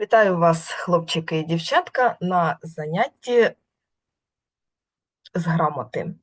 Вітаю вас, хлопчики і дівчатка, на занятті з грамоти.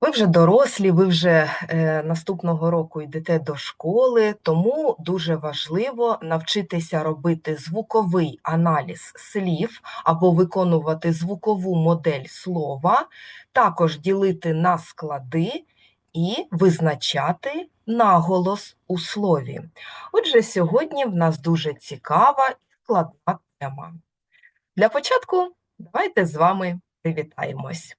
Ви вже дорослі, ви вже е, наступного року йдете до школи, тому дуже важливо навчитися робити звуковий аналіз слів або виконувати звукову модель слова, також ділити на склади і визначати наголос у слові. Отже, сьогодні в нас дуже цікава і складна тема. Для початку давайте з вами привітаємось.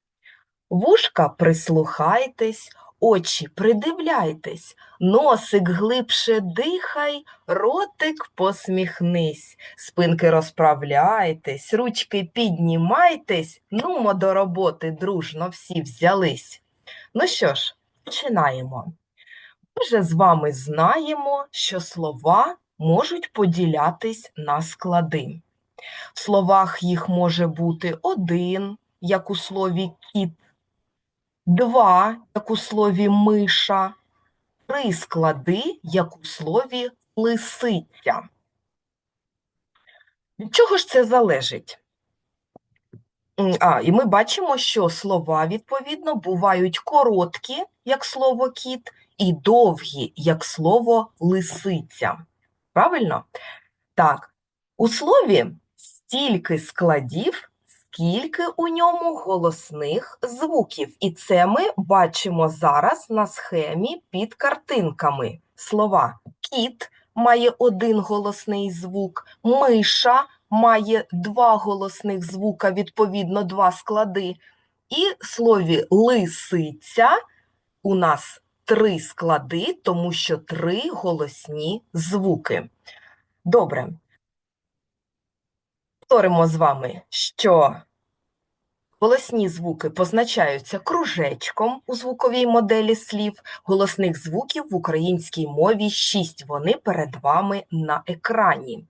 Вушка прислухайтесь, очі придивляйтесь, носик глибше дихай, ротик посміхнись, спинки розправляйтесь, ручки піднімайтесь, нумо до роботи дружно всі взялись. Ну що ж, починаємо. Ми вже з вами знаємо, що слова можуть поділятись на склади. В словах їх може бути один, як у слові кіт, два, як у слові миша, три склади, як у слові лисиця. Від чого ж це залежить? А, і ми бачимо, що слова, відповідно, бувають короткі, як слово кіт, і довгі, як слово лисиця. Правильно? Так, у слові стільки складів, скільки у ньому голосних звуків. І це ми бачимо зараз на схемі під картинками. Слова кіт має один голосний звук, миша має два голосних звука, відповідно, два склади. І слові лисиця у нас три склади, тому що три голосні звуки. Добре. Повторимо з вами, що голосні звуки позначаються кружечком у звуковій моделі слів. Голосних звуків в українській мові шість. Вони перед вами на екрані.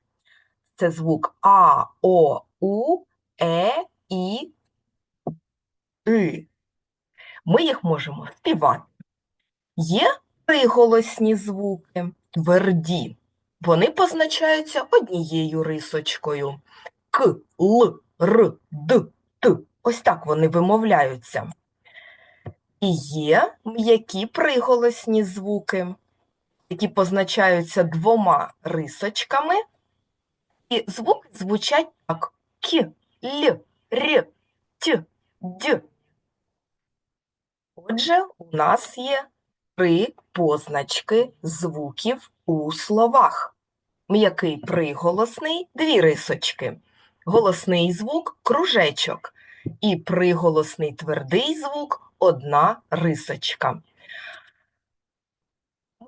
Це звук А, О, У, Е, І, И. Ми їх можемо співати. Є приголосні звуки, тверді. Вони позначаються однією рисочкою. К, Л, Р, Д, Т. Ось так вони вимовляються. І є м'які приголосні звуки, які позначаються двома рисочками, і звуки звучать так: К, Л, Р, Т, Д. Отже, у нас є три позначки звуків у словах. М'який приголосний дві рисочки, голосний звук кружечок і приголосний твердий звук одна рисочка.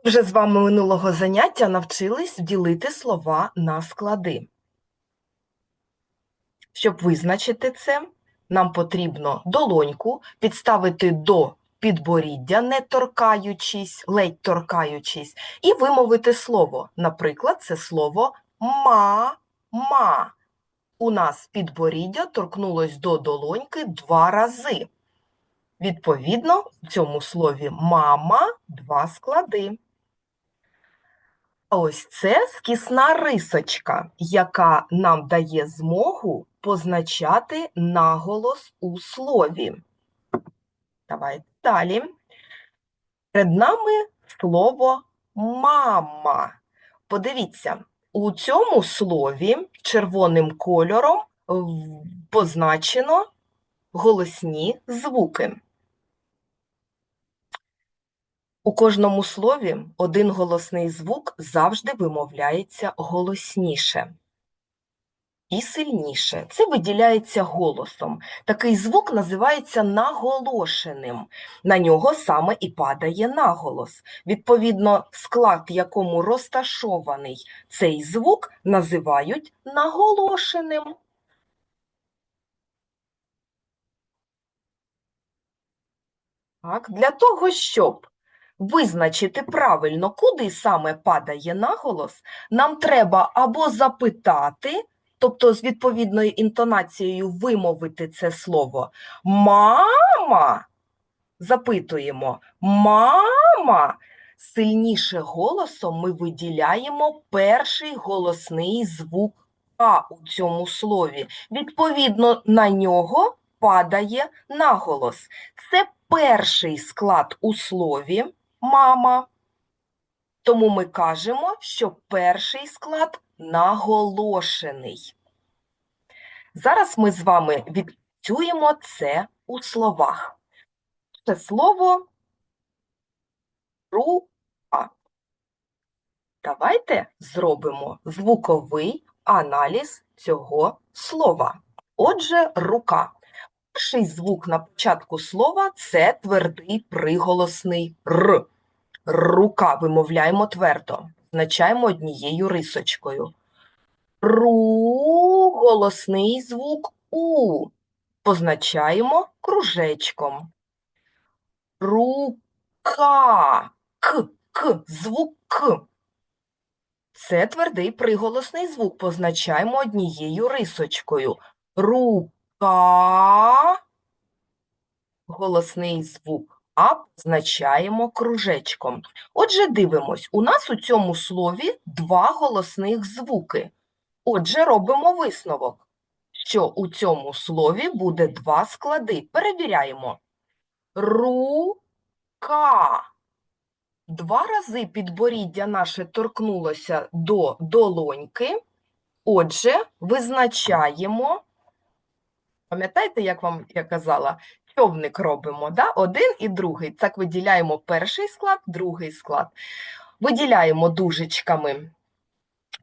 Вже з вами минулого заняття навчились ділити слова на склади. Щоб визначити це, нам потрібно долоньку підставити до підборіддя, не торкаючись, ледь торкаючись, і вимовити слово. Наприклад, це слово ма-ма. У нас підборіддя торкнулось до долоньки два рази. Відповідно, в цьому слові мама два склади. А ось це скісна рисочка, яка нам дає змогу позначати наголос у слові. Давайте далі. Перед нами слово мама. Подивіться, у цьому слові червоним кольором позначено голосні звуки. У кожному слові один голосний звук завжди вимовляється голосніше і сильніше. Це виділяється голосом. Такий звук називається наголошеним. На нього саме і падає наголос. Відповідно, склад, в якому розташований цей звук, називають наголошеним. Так, для того, щоб визначити правильно, куди саме падає наголос, нам треба або запитати, тобто з відповідною інтонацією вимовити це слово «мама», запитуємо «мама», сильніше голосом ми виділяємо перший голосний звук А у цьому слові. Відповідно, на нього падає наголос. Це перший склад у слові мама. Тому ми кажемо, що перший склад наголошений. Зараз ми з вами відпрацюємо це у словах. Це слово рука. Давайте зробимо звуковий аналіз цього слова. Отже, рука. Перший звук на початку слова це твердий приголосний р. Рука вимовляємо твердо, значаємо однією рисочкою. Ру голосний звук У. Позначаємо кружечком. Рука. К. К. Звук К. Це твердий приголосний звук. Позначаємо однією рисочкою. Рука. Голосний звук А позначаємо кружечком. Отже, дивимось, у нас у цьому слові два голосних звуки. Отже, робимо висновок, що у цьому слові буде два склади. Перевіряємо. Рука. Два рази підборіддя наше торкнулося до долоньки. Отже, визначаємо. Пам'ятаєте, як вам я казала, човник робимо, да? один і другий. Так виділяємо перший склад, другий склад. Виділяємо дужечками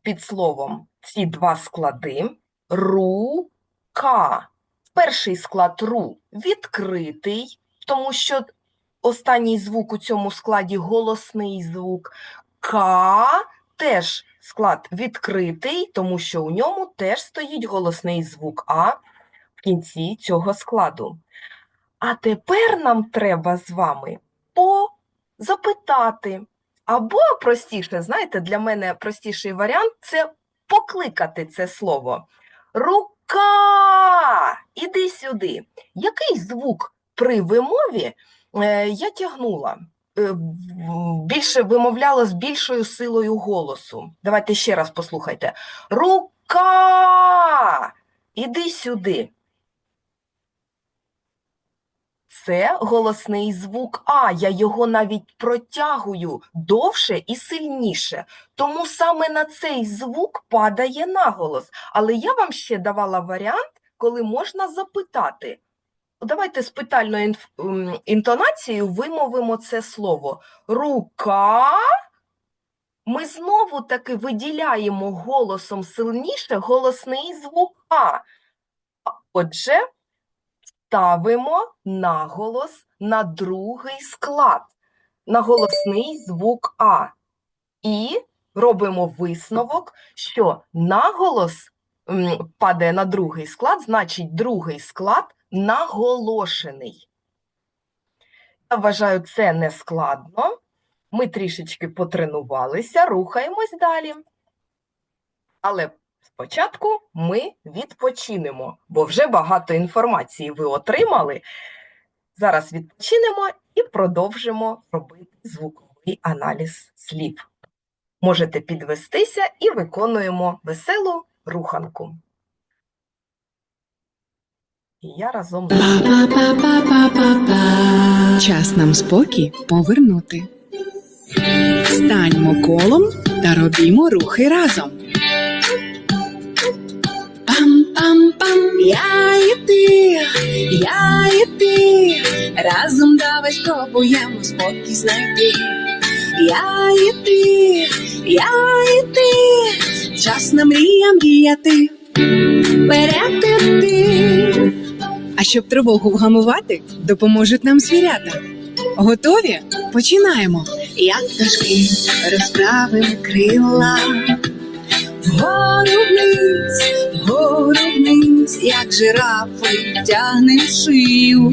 під словом ці два склади. Рука. Перший склад ру відкритий, тому що останній звук у цьому складі голосний звук. Ка теж склад відкритий, тому що у ньому теж стоїть голосний звук А в кінці цього складу. А тепер нам треба з вами позапитати. Або простіше, знаєте, для мене простіший варіант це покликати це слово. Рука! Іди сюди. Який звук при вимові е, я тягнула? Е, більше вимовляла з більшою силою голосу. Давайте ще раз послухайте. Рука! Іди сюди. Це голосний звук А. Я його навіть протягую довше і сильніше. Тому саме на цей звук падає наголос. Але я вам ще давала варіант, коли можна запитати. Давайте з питальною інтонацією вимовимо це слово. Рука. Ми знову таки виділяємо голосом сильніше голосний звук А. Отже, ставимо наголос на другий склад, на голосний звук А. І робимо висновок, що наголос м, падає на другий склад, значить другий склад наголошений. Я вважаю, це не складно. Ми трішечки потренувалися, рухаємось далі. Але спочатку ми відпочинемо, бо вже багато інформації ви отримали. Зараз відпочинемо і продовжимо робити звуковий аналіз слів. Можете підвестися і виконуємо веселу руханку. І я разом Час нам спокій повернути. Станьмо колом та робімо рухи разом. Я і ти, я і ти. Разом давай спробуємо спокій знайти. Я і ти, я і ти. Час на діяти. Вперед іти. А щоб тривогу вгамувати, допоможуть нам звірята. Готові? Починаємо. Як пташки розправимо крила. Вгору вниз, вгору вниз, як жирафи тягне шию.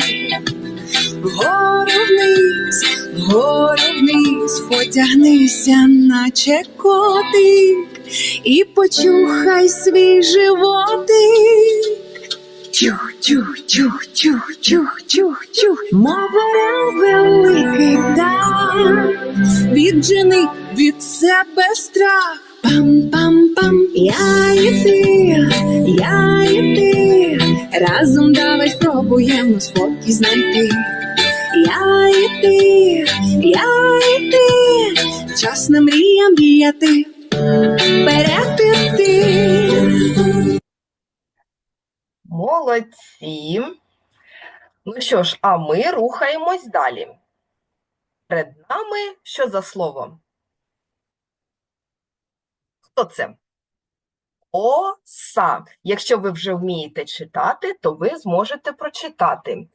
Вгору вниз, вгору вниз, потягнися, наче котик, і почухай свій животик. Чух, чух, чух, чух, чух, чух, чух. Мова великий птах, віджени від себе страх. Пам-пам-пам, я і ти, я і ти. Разом давай спробуємо спокій знайти. Я і ти, я і ти. Час на мріям мріяти. Вперед. Молодці. Ну що ж, а ми рухаємось далі. Перед нами що за слово? Хто це? Оса. Якщо ви вже вмієте читати, то ви зможете прочитати.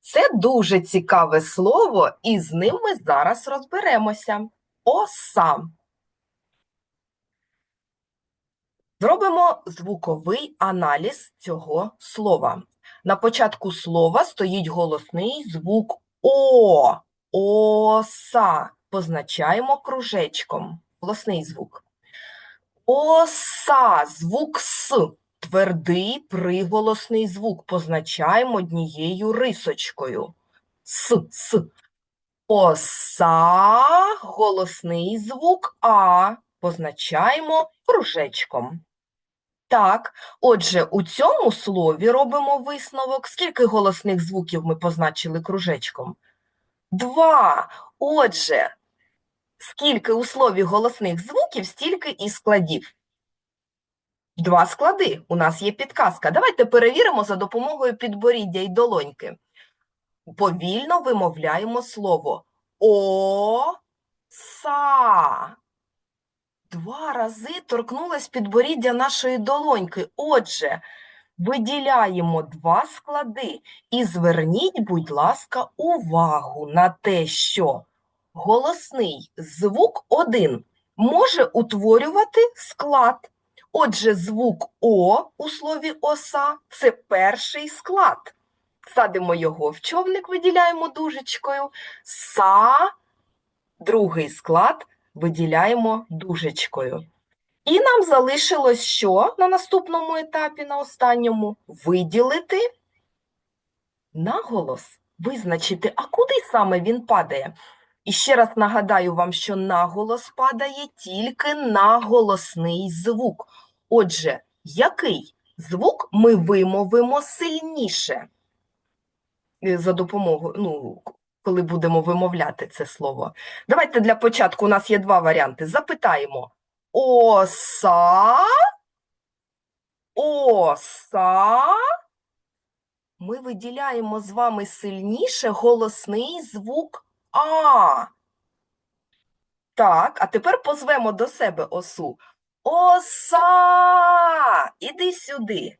Це дуже цікаве слово, і з ним ми зараз розберемося. Оса. Зробимо звуковий аналіз цього слова. На початку слова стоїть голосний звук О. Оса. Позначаємо кружечком. Голосний звук. Оса. Звук С. Твердий приголосний звук. Позначаємо однією рисочкою. С. С. Оса. Голосний звук А. Позначаємо кружечком. Так, отже, у цьому слові робимо висновок. Скільки голосних звуків ми позначили кружечком? Два. Отже, скільки у слові голосних звуків, стільки і складів. Два склади. У нас є підказка. Давайте перевіримо за допомогою підборіддя й долоньки. Повільно вимовляємо слово о-са. Два рази торкнулась підборіддя нашої долоньки. Отже, виділяємо два склади і зверніть, будь ласка, увагу на те, що голосний звук один може утворювати склад. Отже, звук О у слові оса це перший склад. Садимо його в човник, виділяємо дужечкою. Са, другий склад виділяємо дужечкою. І нам залишилось що на наступному етапі, на останньому? Виділити наголос, визначити, а куди саме він падає. І ще раз нагадаю вам, що наголос падає тільки на голосний звук. Отже, який звук ми вимовимо сильніше Е, за допомогою, ну, коли будемо вимовляти це слово? Давайте для початку у нас є два варіанти. Запитаємо оса, оса. Ми виділяємо з вами сильніше голосний звук А. Так, а тепер позвемо до себе осу. Оса! Іди сюди.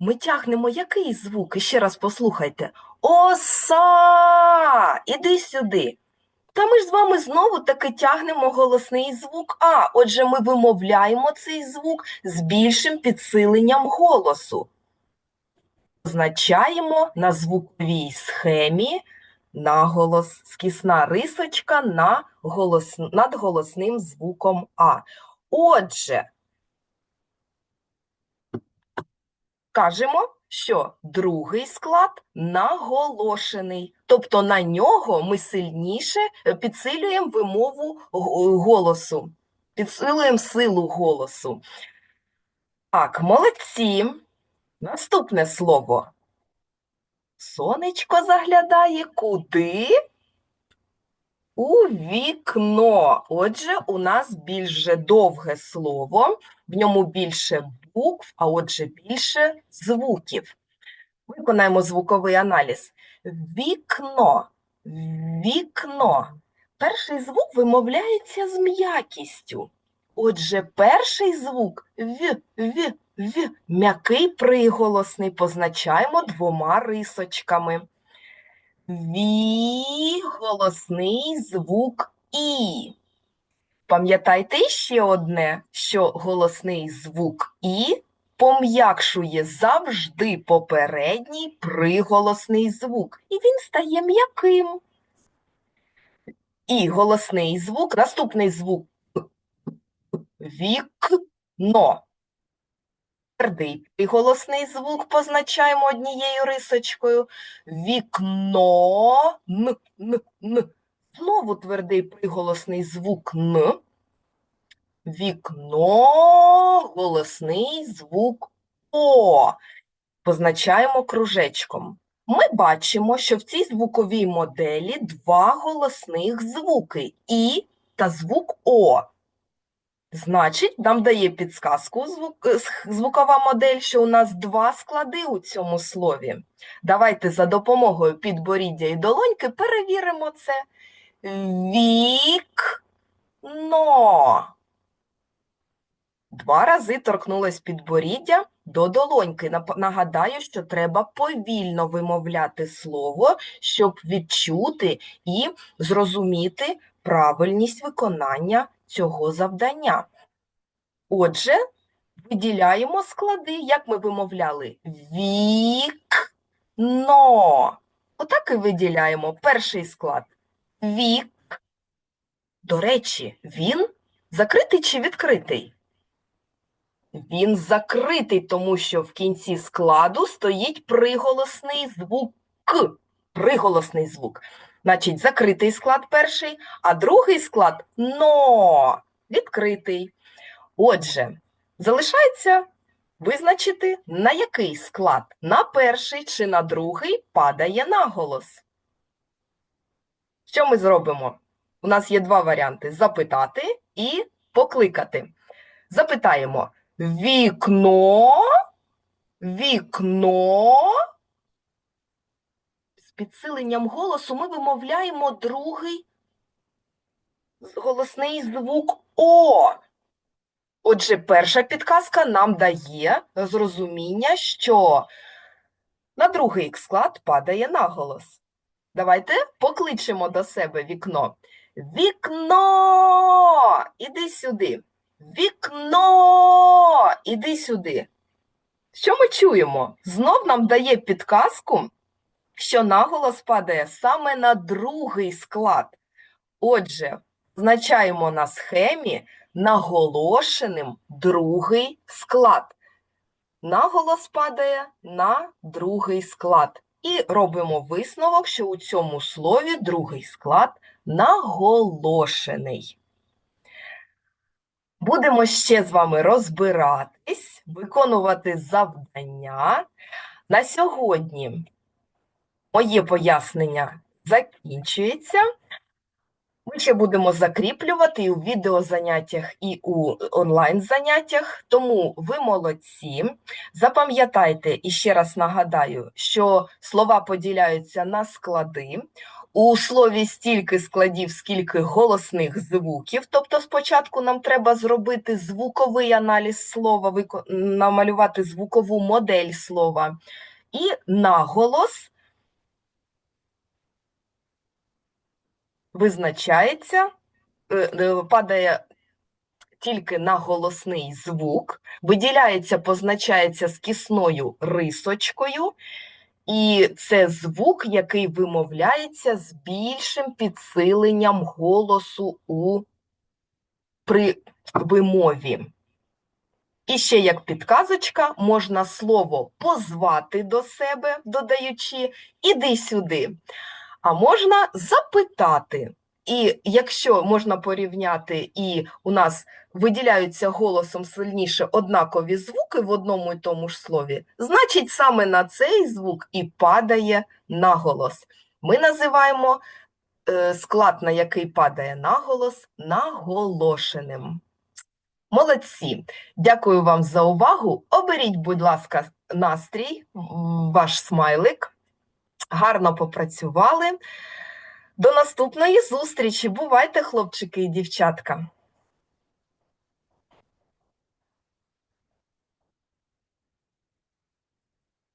Ми тягнемо який звук? І ще раз послухайте. Оса! Іди сюди. Та ми ж з вами знову таки тягнемо голосний звук А. Отже, ми вимовляємо цей звук з більшим підсиленням голосу. Позначаємо на звуковій схемі наголос, скісна рисочка на голос, над голосним звуком А. Отже, кажемо, що другий склад наголошений, тобто на нього ми сильніше е, підсилюємо вимову голосу, підсилюємо силу голосу. Так, молодці. Наступне слово. Сонечко заглядає куди? У вікно. Отже, у нас більш довге слово, в ньому більше букв, а отже, більше звуків. Виконаємо звуковий аналіз. Вікно. Вікно. Перший звук вимовляється з м'якістю. Отже, перший звук в, в, в, м'який приголосний позначаємо двома рисочками. Ві, голосний звук І. Пам'ятайте ще одне, що голосний звук І пом'якшує завжди попередній приголосний звук, і він стає м'яким. І голосний звук, наступний звук вікно. Твердий приголосний звук позначаємо однією рисочкою. Вікно, н, н, н. Знову твердий приголосний звук н. Вікно, голосний звук о. Позначаємо кружечком. Ми бачимо, що в цій звуковій моделі два голосних звуки І та звук О. Значить, нам дає підсказку звук, е, звукова модель, що у нас два склади у цьому слові. Давайте за допомогою підборіддя і долоньки перевіримо це. Вікно. Два рази торкнулось підборіддя до долоньки. Нагадаю, що треба повільно вимовляти слово, щоб відчути і зрозуміти правильність виконання цього завдання. Отже, виділяємо склади, як ми вимовляли вікно. Отак і виділяємо перший склад вік. До речі, він закритий чи відкритий? Він закритий, тому що в кінці складу стоїть приголосний звук К. Приголосний звук. Значить, закритий склад перший, а другий склад но відкритий. Отже, залишається визначити, на який склад на перший чи на другий падає наголос. Що ми зробимо? У нас є два варіанти: запитати і покликати. Запитаємо вікно, вікно. Підсиленням голосу ми вимовляємо другий голосний звук О. Отже, перша підказка нам дає зрозуміння, що на другий склад падає наголос. Давайте покличемо до себе вікно. Вікно! Іди сюди. Вікно! Іди сюди. Що ми чуємо? Знов нам дає підказку, що наголос падає саме на другий склад. Отже, значаємо на схемі наголошеним другий склад. Наголос падає на другий склад. І робимо висновок, що у цьому слові другий склад наголошений. Будемо ще з вами розбиратись, виконувати завдання. На сьогодні моє пояснення закінчується. Ми ще будемо закріплювати і у відеозаняттях, і у онлайн-заняттях, тому ви молодці. Запам'ятайте і ще раз нагадаю, що слова поділяються на склади. У слові стільки складів, скільки голосних звуків. Тобто спочатку нам треба зробити звуковий аналіз слова, намалювати звукову модель слова. І наголос визначається, е, е, падає тільки на голосний звук, виділяється, позначається з кисною рисочкою, і це звук, який вимовляється з більшим підсиленням голосу у при вимові. І ще як підказочка, можна слово позвати до себе, додаючи «іди сюди», а можна запитати. І якщо можна порівняти, і у нас виділяються голосом сильніше однакові звуки в одному і тому ж слові, значить саме на цей звук і падає наголос. Ми називаємо е, склад, на який падає наголос, наголошеним. Молодці! Дякую вам за увагу. Оберіть, будь ласка, настрій, ваш смайлик. Гарно попрацювали. До наступної зустрічі. Бувайте, хлопчики і дівчатка.